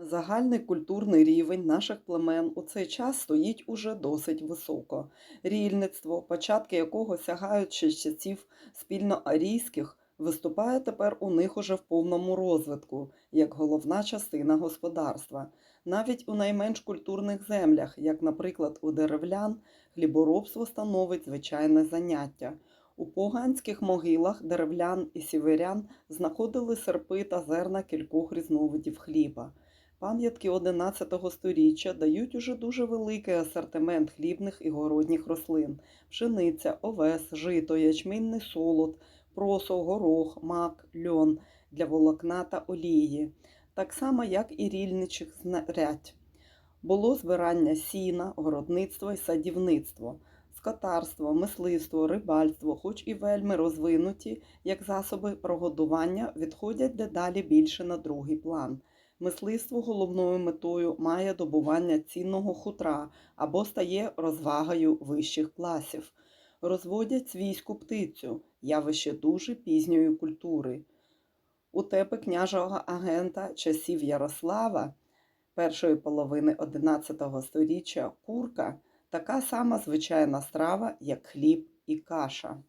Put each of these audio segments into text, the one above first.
Загальний культурний рівень наших племен у цей час стоїть уже досить високо. Рільництво, початки якого сягають ще часів спільноарійських, виступає тепер у них уже в повному розвитку, як головна частина господарства. Навіть у найменш культурних землях, як, наприклад, у деревлян, хліборобство становить звичайне заняття. У поганських могилах деревлян і сіверян знаходили серпи та зерна кількох різновидів хліба. Пам'ятки 11 століття дають уже дуже великий асортимент хлібних і городніх рослин: пшениця, овес, жито, ячмінний солод, просо, горох, мак, льон для волокна та олії, так само як і рільничих знарядь. Було збирання сіна, городництво і садівництво, скотарство, мисливство, рибальство, хоч і вельми розвинуті, як засоби прогодування, відходять дедалі більше на другий план. Мисливство головною метою має добування цінного хутра або стає розвагою вищих класів. Розводять свійську птицю, явище дуже пізньої культури. У тепи княжого агента часів Ярослава першої половини XI століття курка така сама звичайна страва, як хліб і каша.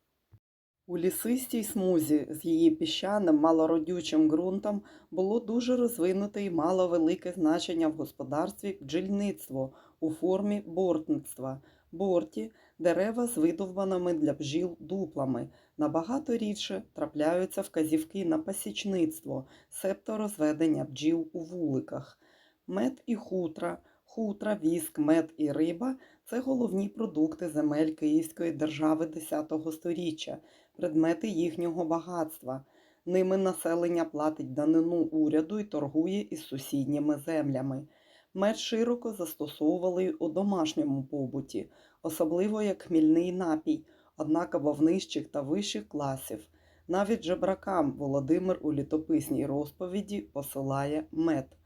У лісистій смузі з її піщаним малородючим ґрунтом було дуже розвинуте і мало велике значення в господарстві бджільництво у формі бортництва. Борті дерева з видовбаними для бджіл дуплами. Набагато рідше трапляються вказівки на пасічництво, себто розведення бджіл у вуликах. Мед і хутра, хутра, віск, мед і риба це головні продукти земель Київської держави X століття, предмети їхнього багатства. Ними населення платить данину уряду і торгує із сусідніми землями. Мед широко застосовували у домашньому побуті, особливо як хмільний напій, однаково в нижчих та вищих класів. Навіть жебракам Володимир у літописній розповіді посилає мед.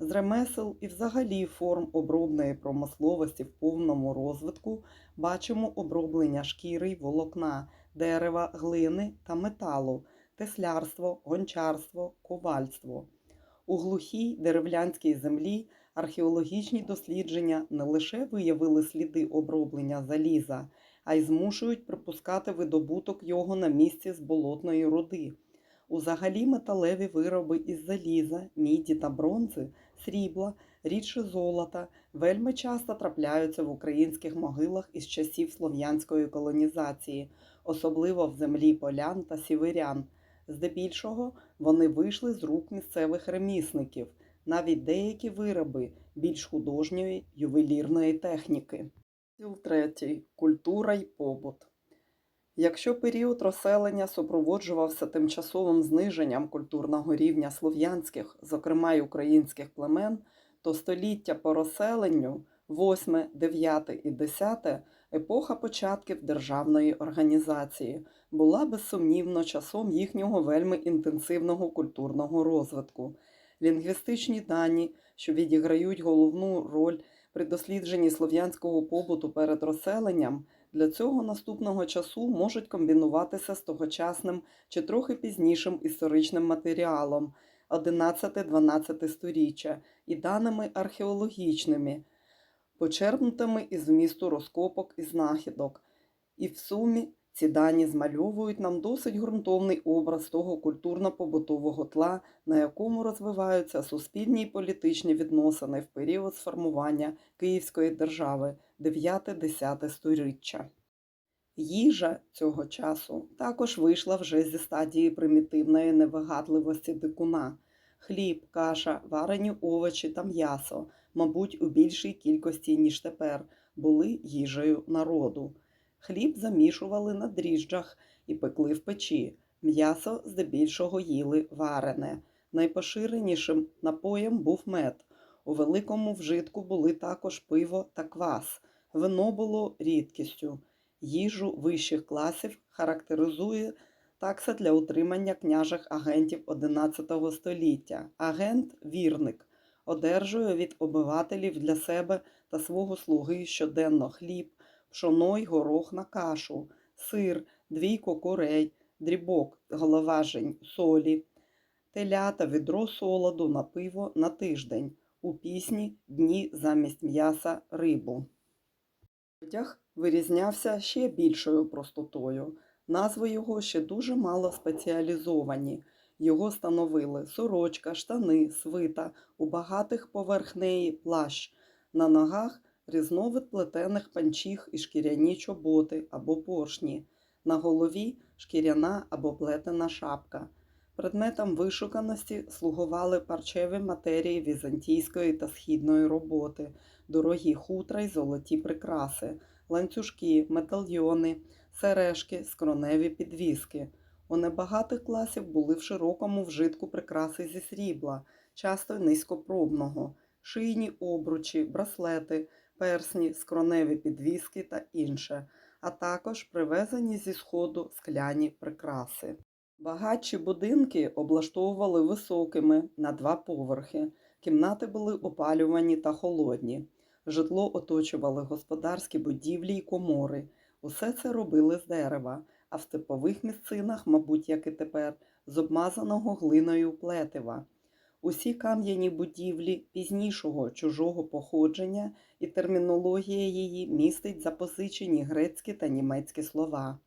З ремесел і взагалі форм обробної промисловості в повному розвитку бачимо оброблення шкіри й волокна, дерева, глини та металу, теслярство, гончарство, ковальство. У глухій деревлянській землі археологічні дослідження не лише виявили сліди оброблення заліза, а й змушують припускати видобуток його на місці з болотної руди. Узагалі металеві вироби із заліза, міді та бронзи, срібла, рідше золота вельми часто трапляються в українських могилах із часів слов'янської колонізації, особливо в землі полян та сіверян. Здебільшого вони вийшли з рук місцевих ремісників, навіть деякі вироби більш художньої ювелірної техніки. Культура й побут. Якщо період розселення супроводжувався тимчасовим зниженням культурного рівня слов'янських, зокрема й українських племен, то століття по розселенню, 8, 9 і 10, епоха початків державної організації, була безсумнівно часом їхнього вельми інтенсивного культурного розвитку. Лінгвістичні дані, що відіграють головну роль при дослідженні слов'янського побуту перед розселенням, для цього наступного часу можуть комбінуватися з тогочасним чи трохи пізнішим історичним матеріалом 11-12 сторіччя і даними археологічними, почерпнутими із вмісту розкопок і знахідок. І в сумі ці дані змальовують нам досить ґрунтовний образ того культурно-побутового тла, на якому розвиваються суспільні і політичні відносини в період сформування Київської держави 9-10 сторіччя. Їжа цього часу також вийшла вже зі стадії примітивної невигадливості дикуна. Хліб, каша, варені овочі та м'ясо, мабуть, у більшій кількості, ніж тепер, були їжею народу. Хліб замішували на дріжджах і пекли в печі. М'ясо здебільшого їли варене. Найпоширенішим напоєм був мед. У великому вжитку були також пиво та квас. Вино було рідкістю. Їжу вищих класів характеризує такса для утримання княжих агентів XI століття. Агент вірник одержує від обивателів для себе та свого слуги щоденно хліб, пшоно горох на кашу, сир, двійко курей, дрібок, голова жень, солі, телята, відро солоду на пиво на тиждень. у пісні Дні замість м'яса рибу. Одяг вирізнявся ще більшою простотою. Назви його ще дуже мало спеціалізовані. Його становили сорочка, штани, свита, у багатих поверх неї плащ, на ногах різновид плетених панчіх і шкіряні чоботи або поршні, на голові шкіряна або плетена шапка. Предметом вишуканості слугували парчеві матерії візантійської та східної роботи, дорогі хутра й золоті прикраси, ланцюжки, медальйони, сережки, скроневі підвіски. У небагатих класів були в широкому вжитку прикраси зі срібла, часто низькопробного, шийні обручі, браслети, персні, скроневі підвіски та інше, а також привезені зі сходу скляні прикраси. Багатші будинки облаштовували високими на два поверхи. Кімнати були опалювані та холодні. Житло оточували господарські будівлі й комори. Усе це робили з дерева, а в степових місцинах, мабуть, як і тепер, з обмазаного глиною плетива. Усі кам'яні будівлі пізнішого чужого походження і термінологія її містить запозичені грецькі та німецькі слова.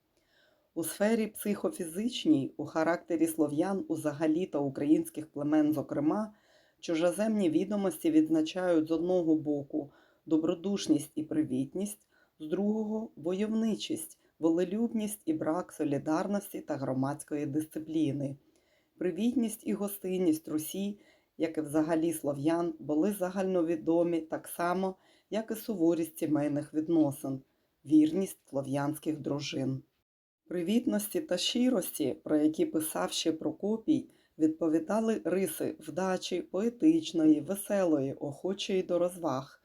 У сфері психофізичній, у характері слов'ян узагалі та українських племен, зокрема, чужоземні відомості відзначають з одного боку добродушність і привітність, з другого войовничість, волелюбність і брак солідарності та громадської дисципліни. Привітність і гостинність Русі, як і взагалі слов'ян, були загальновідомі так само, як і суворість сімейних відносин, вірність слов'янських дружин. Привітності та щирості, про які писав ще Прокопій, відповідали риси вдачі, поетичної, веселої, охочої до розваг.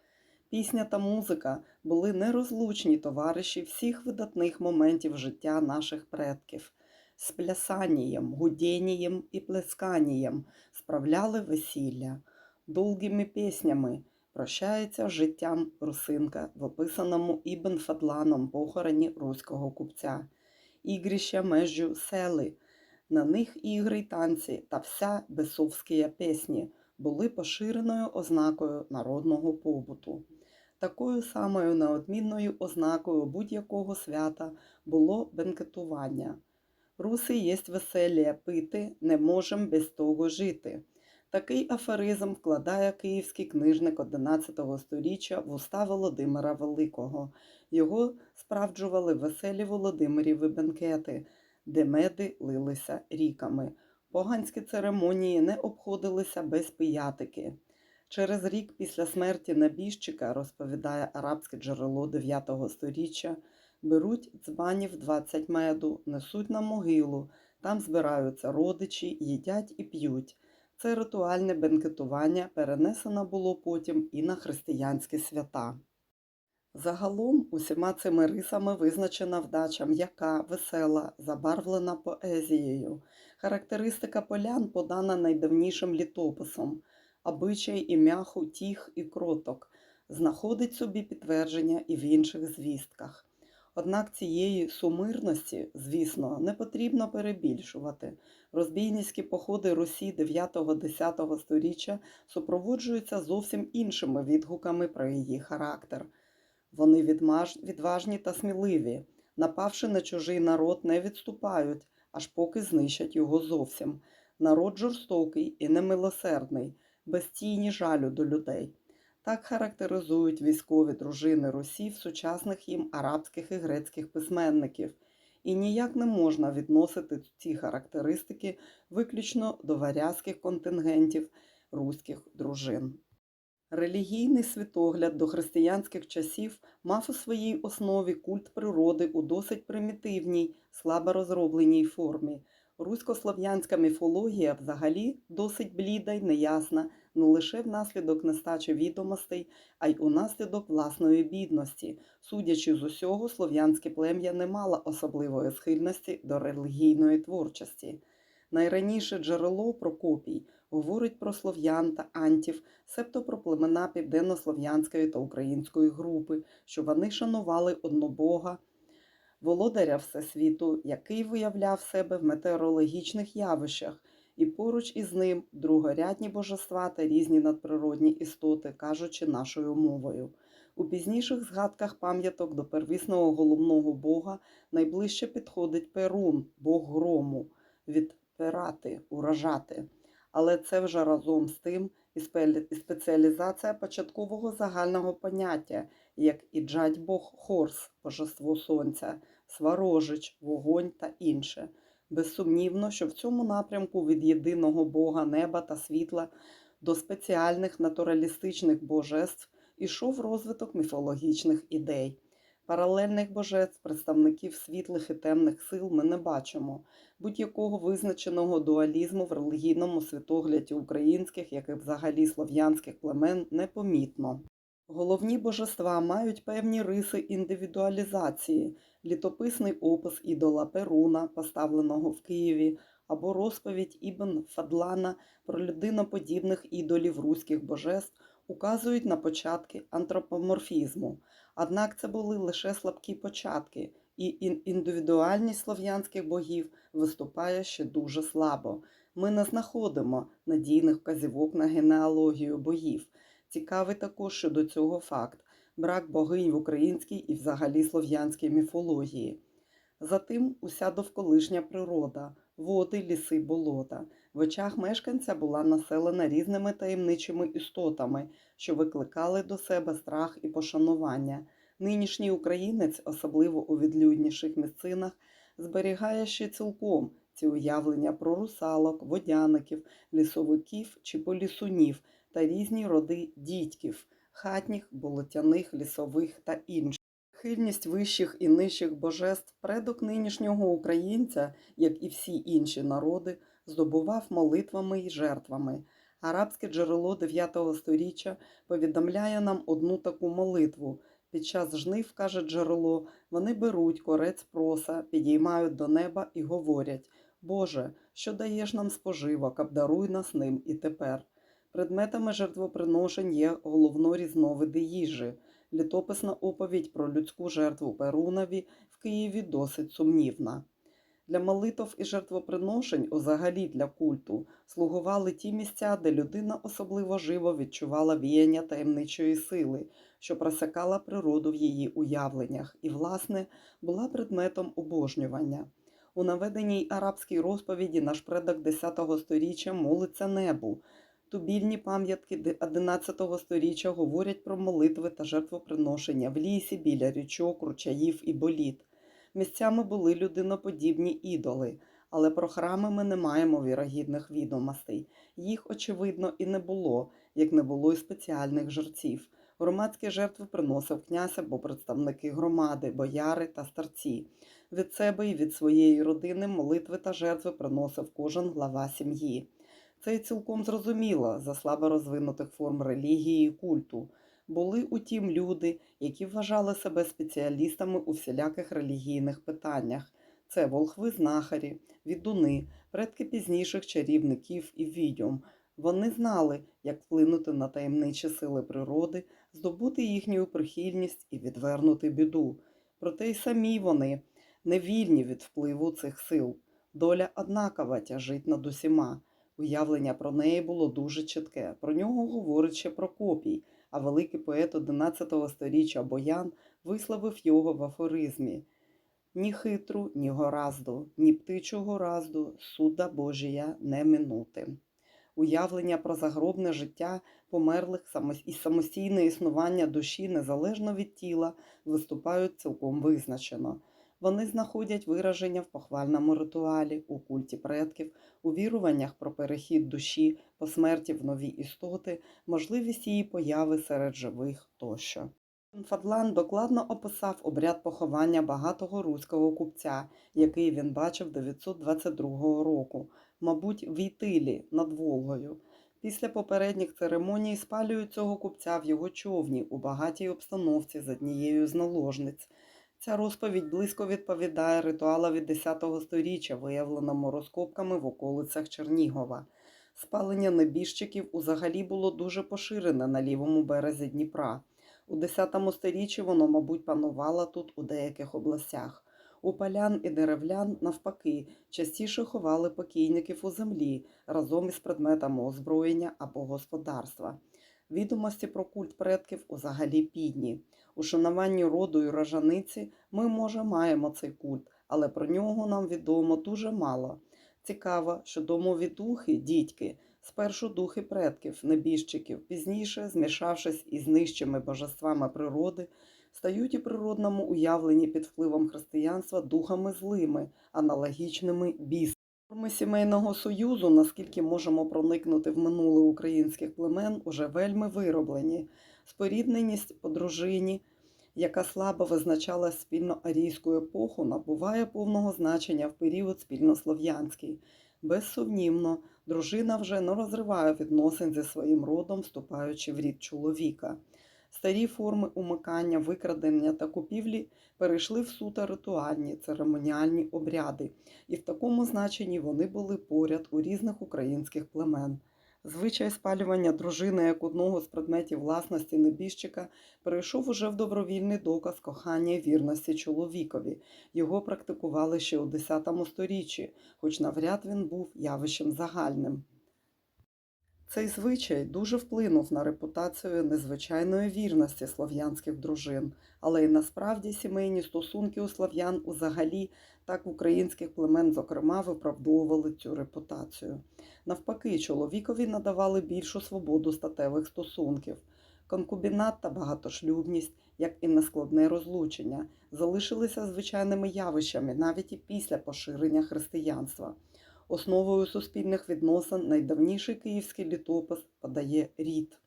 Пісня та музика були нерозлучні товариші всіх видатних моментів життя наших предків. З плясанієм, гудєнієм і плесканієм справляли весілля, довгими піснями прощається з життям русинка в описаному Ібн Фадланом похороні руського купця ігрища между сели. На них ігри й танці та вся бесовські пісні були поширеною ознакою народного побуту. Такою самою неодмінною ознакою будь-якого свята було бенкетування. Руси єсть веселія пити, не можем без того жити. Такий афоризм вкладає київський книжник XI століття в уста Володимира Великого. Його справджували веселі Володимиріві бенкети, де меди лилися ріками. Поганські церемонії не обходилися без пиятики. Через рік після смерті набіжчика, розповідає арабське джерело 9 століття, беруть дзбанів 20 меду, несуть на могилу, там збираються родичі, їдять і п'ють. Це ритуальне бенкетування перенесено було потім і на християнські свята. Загалом усіма цими рисами визначена вдача м'яка, весела, забарвлена поезією. Характеристика полян подана найдавнішим літописом. Обичай і м'яху тіх і кроток знаходить собі підтвердження і в інших звістках. Однак цієї сумирності, звісно, не потрібно перебільшувати. Розбійницькі походи Русі 9-10 століття супроводжуються зовсім іншими відгуками про її характер. Вони відважні та сміливі, напавши на чужий народ, не відступають, аж поки знищать його зовсім. Народ жорстокий і немилосердний, без тіні жалю до людей. Так характеризують військові дружини Русі в сучасних їм арабських і грецьких письменників, і ніяк не можна відносити ці характеристики виключно до варязьких контингентів руських дружин. Релігійний світогляд до християнських часів мав у своїй основі культ природи у досить примітивній, слабо розробленій формі. Руськослов'янська міфологія взагалі досить бліда й неясна не лише внаслідок нестачі відомостей, а й унаслідок власної бідності. Судячи з усього, слов'янське плем'я не мало особливої схильності до релігійної творчості. Найраніше джерело Прокопій говорить про слов'ян та антів, себто про племена південнослов'янської та української групи, що вони шанували однобога, володаря Всесвіту, який виявляв себе в метеорологічних явищах, і поруч із ним другорядні божества та різні надприродні істоти, кажучи нашою мовою. У пізніших згадках пам'яток до первісного головного бога найближче підходить Перун, бог грому, від перати, уражати. Але це вже разом з тим і спеціалізація початкового загального поняття, як і джать бог Хорс, божество сонця, сварожич, вогонь та інше. Безсумнівно, що в цьому напрямку від єдиного Бога неба та світла до спеціальних натуралістичних божеств ішов розвиток міфологічних ідей. Паралельних божеств, представників світлих і темних сил ми не бачимо. Будь-якого визначеного дуалізму в релігійному світогляді українських, як і взагалі слов'янських племен, непомітно. Головні божества мають певні риси індивідуалізації, літописний опис ідола Перуна, поставленого в Києві, або розповідь Ібн Фадлана про людиноподібних ідолів руських божеств указують на початки антропоморфізму. Однак це були лише слабкі початки, і індивідуальність слов'янських богів виступає ще дуже слабо. Ми не знаходимо надійних вказівок на генеалогію богів. Цікавий також щодо цього факт брак богинь в українській і взагалі слов'янській міфології. Затим уся довколишня природа, води, ліси, болота. В очах мешканця була населена різними таємничими істотами, що викликали до себе страх і пошанування. Нинішній українець, особливо у відлюдніших місцинах, зберігає ще цілком ці уявлення про русалок, водяників, лісовиків чи полісунів та різні роди дідьків, хатніх, болотяних, лісових та інших. Хильність вищих і нижчих божеств предок нинішнього українця, як і всі інші народи, здобував молитвами й жертвами. Арабське джерело 9 століття повідомляє нам одну таку молитву. Під час жнив, каже джерело, вони беруть корець проса, підіймають до неба і говорять: Боже, що даєш нам споживок, обдаруй нас ним і тепер. Предметами жертвоприношень є головно різновиди їжі. Літописна оповідь про людську жертву Перунові в Києві досить сумнівна. Для молитв і жертвоприношень, взагалі для культу, слугували ті місця, де людина особливо живо відчувала віяння таємничої сили, що просякала природу в її уявленнях, і, власне, була предметом обожнювання. У наведеній арабській розповіді наш предок 10 століття молиться небу. Тубільні пам'ятки 11 століття говорять про молитви та жертвоприношення в лісі біля річок, ручаїв і боліт. Місцями були людиноподібні ідоли, але про храми ми не маємо вірогідних відомостей. Їх, очевидно, і не було, як не було й спеціальних жерців. Громадські жертви приносив князь або представники громади, бояри та старці. Від себе і від своєї родини молитви та жертви приносив кожен глава сім'ї. Це й цілком зрозуміло за слабо розвинутих форм релігії і культу. Були утім люди, які вважали себе спеціалістами у всіляких релігійних питаннях. Це волхви-знахарі, відуни, предки пізніших чарівників і відьом. Вони знали, як вплинути на таємничі сили природи, здобути їхню прихильність і відвернути біду. Проте й самі вони не вільні від впливу цих сил. Доля однакова тяжить над усіма. Уявлення про неї було дуже чітке. Про нього говорить ще Прокопій, а великий поет 11 століття Боян висловив його в афоризмі ні хитру, ні горазду, ні птичу горазду, суда Божія не минути. Уявлення про загробне життя померлих і самостійне існування душі незалежно від тіла виступають цілком визначено. Вони знаходять вираження в похвальному ритуалі, у культі предків, у віруваннях про перехід душі по смерті в нові істоти, можливість її появи серед живих тощо. Фадлан докладно описав обряд поховання багатого руського купця, який він бачив 922 року, мабуть, в Ійтилі над Волгою. Після попередніх церемоній спалюють цього купця в його човні у багатій обстановці з однією з наложниць. Ця розповідь близько відповідає ритуалові 10 століття, виявленому розкопками в околицях Чернігова. Спалення небіжчиків узагалі було дуже поширене на лівому березі Дніпра. У 10 сторіччі воно, мабуть, панувало тут у деяких областях. У полян і деревлян, навпаки, частіше ховали покійників у землі разом із предметами озброєння або господарства. Відомості про культ предків узагалі підні. У шануванні роду і рожаниці ми, може, маємо цей культ, але про нього нам відомо дуже мало. Цікаво, що домові духи, дідьки, спершу духи предків, небіжчиків, пізніше, змішавшись із нижчими божествами природи, стають у природному уявленні під впливом християнства духами злими, аналогічними бісами. Форми сімейного союзу, наскільки можемо проникнути в минуле українських племен, уже вельми вироблені. Спорідненість по дружині, яка слабо визначала спільно-арійську епоху, набуває повного значення в період спільнослов'янський. Безсумнівно, дружина вже не розриває відносин зі своїм родом, вступаючи в рід чоловіка. Старі форми умикання, викрадення та купівлі перейшли в суто ритуальні церемоніальні обряди, і в такому значенні вони були поряд у різних українських племен. Звичай спалювання дружини як одного з предметів власності небіжчика перейшов уже в добровільний доказ кохання і вірності чоловікові. Його практикували ще у X сторіччі, хоч навряд він був явищем загальним. Цей звичай дуже вплинув на репутацію незвичайної вірності слов'янських дружин, але й насправді сімейні стосунки у слов'ян узагалі так українських племен, зокрема, виправдовували цю репутацію. Навпаки, чоловікові надавали більшу свободу статевих стосунків. Конкубінат та багатошлюбність, як і нескладне розлучення, залишилися звичайними явищами навіть і після поширення християнства. Основою суспільних відносин найдавніший київський літопис подає рід.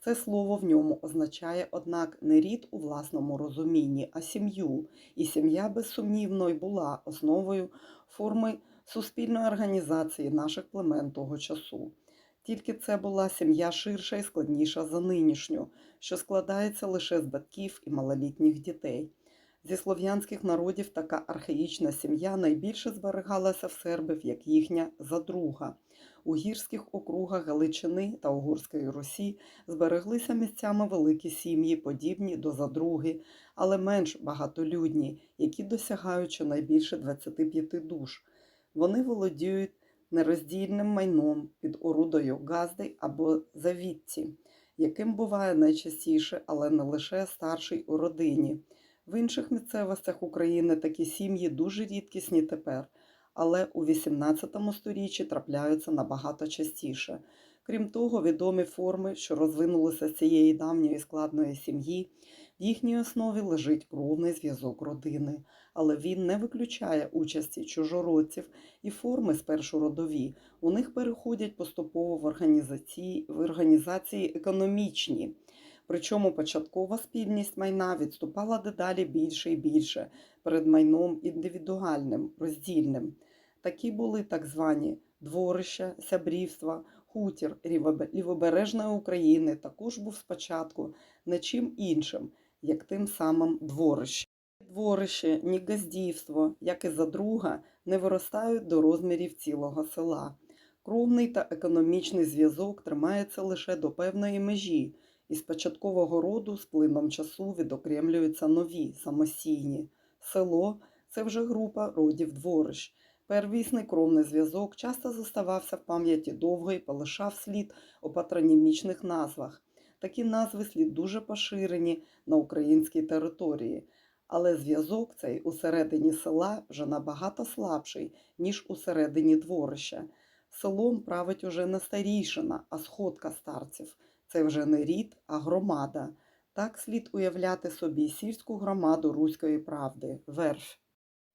Це слово в ньому означає, однак, не рід у власному розумінні, а сім'ю, і сім'я безсумнівно й була основою форми суспільної організації наших племен того часу. Тільки це була сім'я ширша і складніша за нинішню, що складається лише з батьків і малолітніх дітей. Зі слов'янських народів така архаїчна сім'я найбільше зберігалася в сербів як їхня задруга. У гірських округах Галичини та Угорської Русі збереглися місцями великі сім'ї, подібні до задруги, але менш багатолюдні, які досягають щонайбільше 25 душ. Вони володіють нероздільним майном під орудою газди або завітці, яким буває найчастіше, але не лише старший у родині. В інших місцевостях України такі сім'ї дуже рідкісні тепер, але у XVIII сторіччі трапляються набагато частіше. Крім того, відомі форми, що розвинулися з цієї давньої складної сім'ї, в їхній основі лежить кровний зв'язок родини, але він не виключає участі чужородців і форми спершу родові. У них переходять поступово в організації, в організації економічні. Причому початкова спільність майна відступала дедалі більше і більше перед майном індивідуальним, роздільним. Такі були так звані дворища, сябрівства, хутір лівобережної України також був спочатку не чим іншим, як тим самим дворищем. Дворище, ні газдівство, як і задруга, не виростають до розмірів цілого села. Кровний та економічний зв'язок тримається лише до певної межі. Із початкового роду з плином часу відокремлюються нові, самостійні. Село це вже група родів дворищ. Первісний кровний зв'язок часто зоставався в пам'яті довго і полишав слід у патронімічних назвах. Такі назви слід дуже поширені на українській території, але зв'язок цей усередині села вже набагато слабший, ніж усередині дворища. Селом править уже не старійшина, а сходка старців. Це вже не рід, а громада. Так слід уявляти собі сільську громаду Руської правди, верф.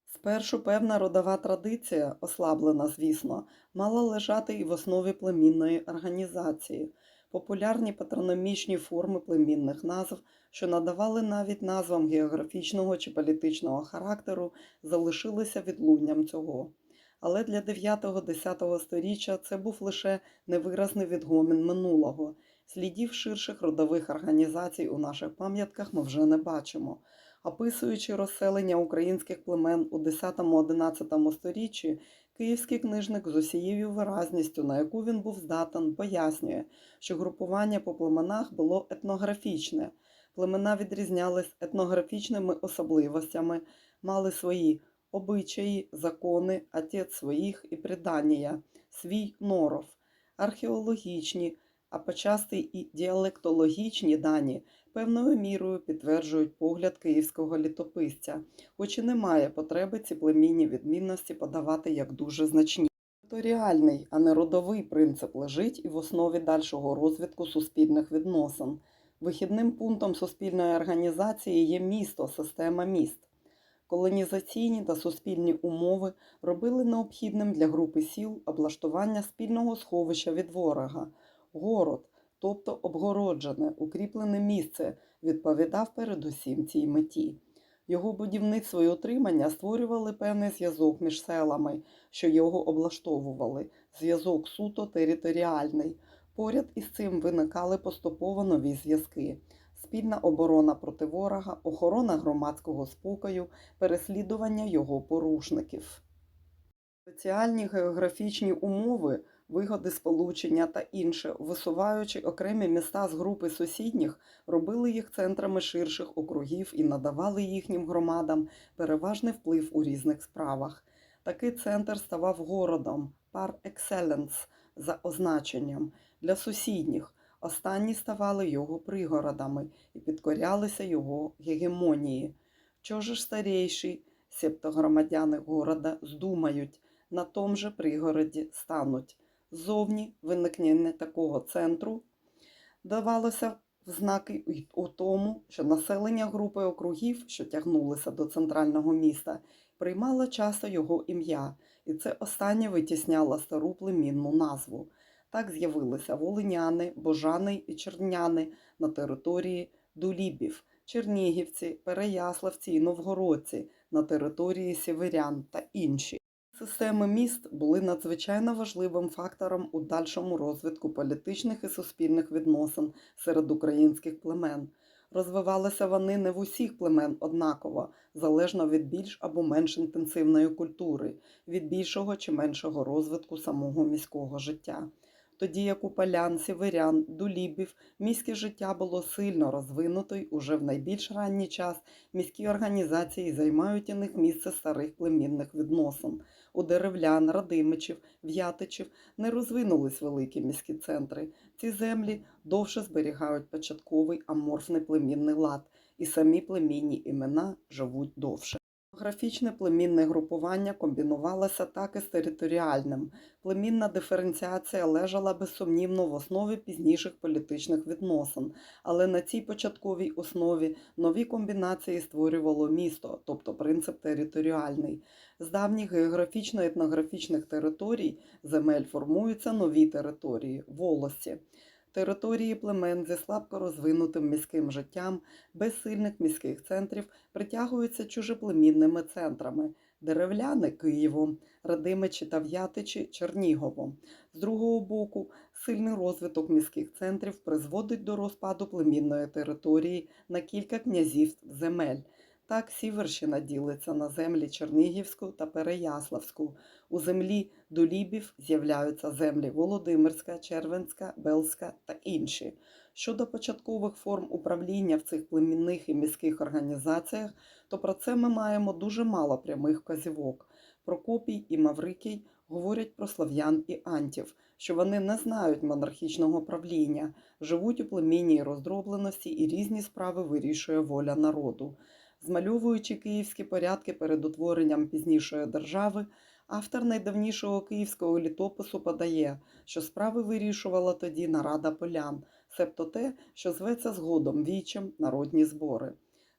Спершу певна родова традиція, ослаблена, звісно, мала лежати і в основі племінної організації. Популярні патрономічні форми племінних назв, що надавали навіть назвам географічного чи політичного характеру, залишилися відлунням цього. Але для 9-10 сторіччя це був лише невиразний відгомін минулого. Слідів ширших родових організацій у наших пам'ятках ми вже не бачимо. Описуючи розселення українських племен у 10-11 сторіччі, київський книжник з усією виразністю, на яку він був здатен, пояснює, що групування по племенах було етнографічне. Племена відрізнялись етнографічними особливостями, мали свої обичаї, закони, отець своїх і предання, свій норов, археологічні, а почасти і діалектологічні дані певною мірою підтверджують погляд київського літописця, хоч і немає потреби ці племінні відмінності подавати як дуже значні. Територіальний, а не родовий принцип лежить і в основі дальшого розвитку суспільних відносин. Вихідним пунктом суспільної організації є місто, система міст. Колонізаційні та суспільні умови робили необхідним для групи сіл облаштування спільного сховища від ворога. Город, тобто обгороджене, укріплене місце, відповідав передусім цій меті. Його будівництво і утримання створювали певний зв'язок між селами, що його облаштовували, зв'язок суто територіальний. Поряд із цим виникали поступово нові зв'язки: спільна оборона проти ворога, охорона громадського спокою, переслідування його порушників. Спеціальні географічні умови, вигоди сполучення та інше, висуваючи окремі міста з групи сусідніх, робили їх центрами ширших округів і надавали їхнім громадам переважний вплив у різних справах. Такий центр ставав городом par excellence за означенням для сусідніх. Останні ставали його пригородами і підкорялися його гегемонії. Чого ж старіші, себто громадяни города, здумають, на том же пригороді стануть. Зовні виникнення такого центру давалося в знаки у тому, що населення групи округів, що тягнулися до центрального міста, приймало часто його ім'я, і це останнє витісняло стару племінну назву. Так з'явилися волиняни, божани і черняни на території Дулібів, чернігівці, переяславці і новгородці на території сіверян та інші. Системи міст були надзвичайно важливим фактором у дальшому розвитку політичних і суспільних відносин серед українських племен. Розвивалися вони не в усіх племен однаково, залежно від більш або менш інтенсивної культури, від більшого чи меншого розвитку самого міського життя. Тоді як у полян, сіверян, дулібів міське життя було сильно розвинуто й уже в найбільш ранній час міські організації займають у них місце старих племінних відносин. У деревлян, радимичів, в'ятичів не розвинулись великі міські центри. Ці землі довше зберігають початковий аморфний племінний лад, і самі племінні імена живуть довше. Географічне племінне групування комбінувалося так і з територіальним. Племінна диференціація лежала безсумнівно в основі пізніших політичних відносин, але на цій початковій основі нові комбінації створювало місто, тобто принцип територіальний. З давніх географічно-етнографічних територій земель формуються нові території волості. Території племен зі слабко розвинутим міським життям, без сильних міських центрів притягуються чужеплемінними центрами деревляни Києвом, Радимичі та В'ятичі Черніговом. З другого боку, сильний розвиток міських центрів призводить до розпаду племінної території на кілька князів земель. Так Сіверщина ділиться на землі Чернігівську та Переяславську. У землі Долібів з'являються землі Володимирська, Червенська, Белська та інші. Щодо початкових форм управління в цих племінних і міських організаціях, то про це ми маємо дуже мало прямих вказівок. Прокопій і Маврикій говорять про слов'ян і антів, що вони не знають монархічного правління, живуть у племінній роздробленості і різні справи вирішує воля народу. Змальовуючи київські порядки перед утворенням пізнішої держави, автор найдавнішого київського літопису подає, що справи вирішувала тоді нарада полян, себто те, що зветься згодом вічем народні збори.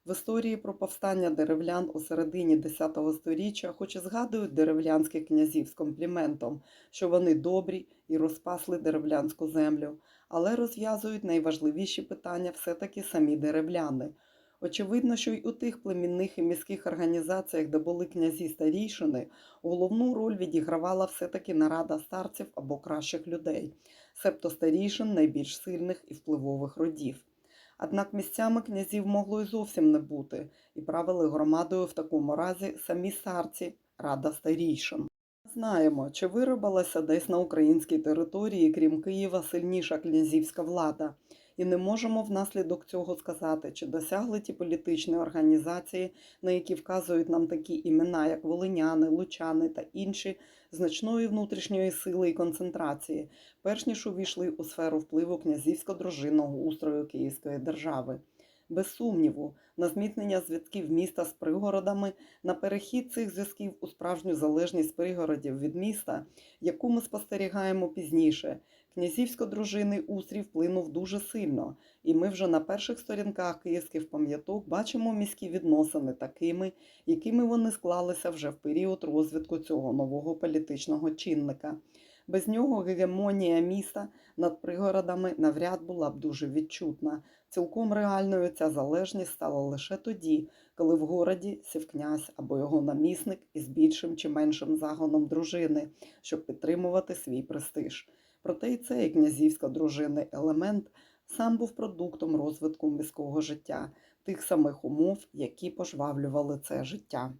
В історії про повстання деревлян у середині X століття хоч і згадують деревлянських князів з компліментом, що вони добрі і розпасли деревлянську землю, але розв'язують найважливіші питання все-таки самі деревляни. Очевидно, що й у тих племінних і міських організаціях, де були князі старійшини, головну роль відігравала все-таки нарада старців або кращих людей, себто старійшин найбільш сильних і впливових родів. Однак місцями князів могло й зовсім не бути, і правили громадою в такому разі самі старці, рада старійшин. Знаємо, чи виробилася десь на українській території, крім Києва, сильніша князівська влада. І не можемо внаслідок цього сказати, чи досягли ті політичні організації, на які вказують нам такі імена, як волиняни, лучани та інші, значної внутрішньої сили і концентрації, перш ніж увійшли у сферу впливу князівсько-дружинного устрою Київської держави. Без сумніву, на зміцнення зв'язків міста з пригородами, на перехід цих зв'язків у справжню залежність пригородів від міста, яку ми спостерігаємо пізніше, князівсько-дружинний устрій вплинув дуже сильно, і ми вже на перших сторінках київських пам'яток бачимо міські відносини такими, якими вони склалися вже в період розвитку цього нового політичного чинника. Без нього гегемонія міста над пригородами навряд була б дуже відчутна. Цілком реальною ця залежність стала лише тоді, коли в городі сів князь або його намісник із більшим чи меншим загоном дружини, щоб підтримувати свій престиж. Проте і цей князівсько-дружинний елемент сам був продуктом розвитку міського життя, тих самих умов, які пожвавлювали це життя.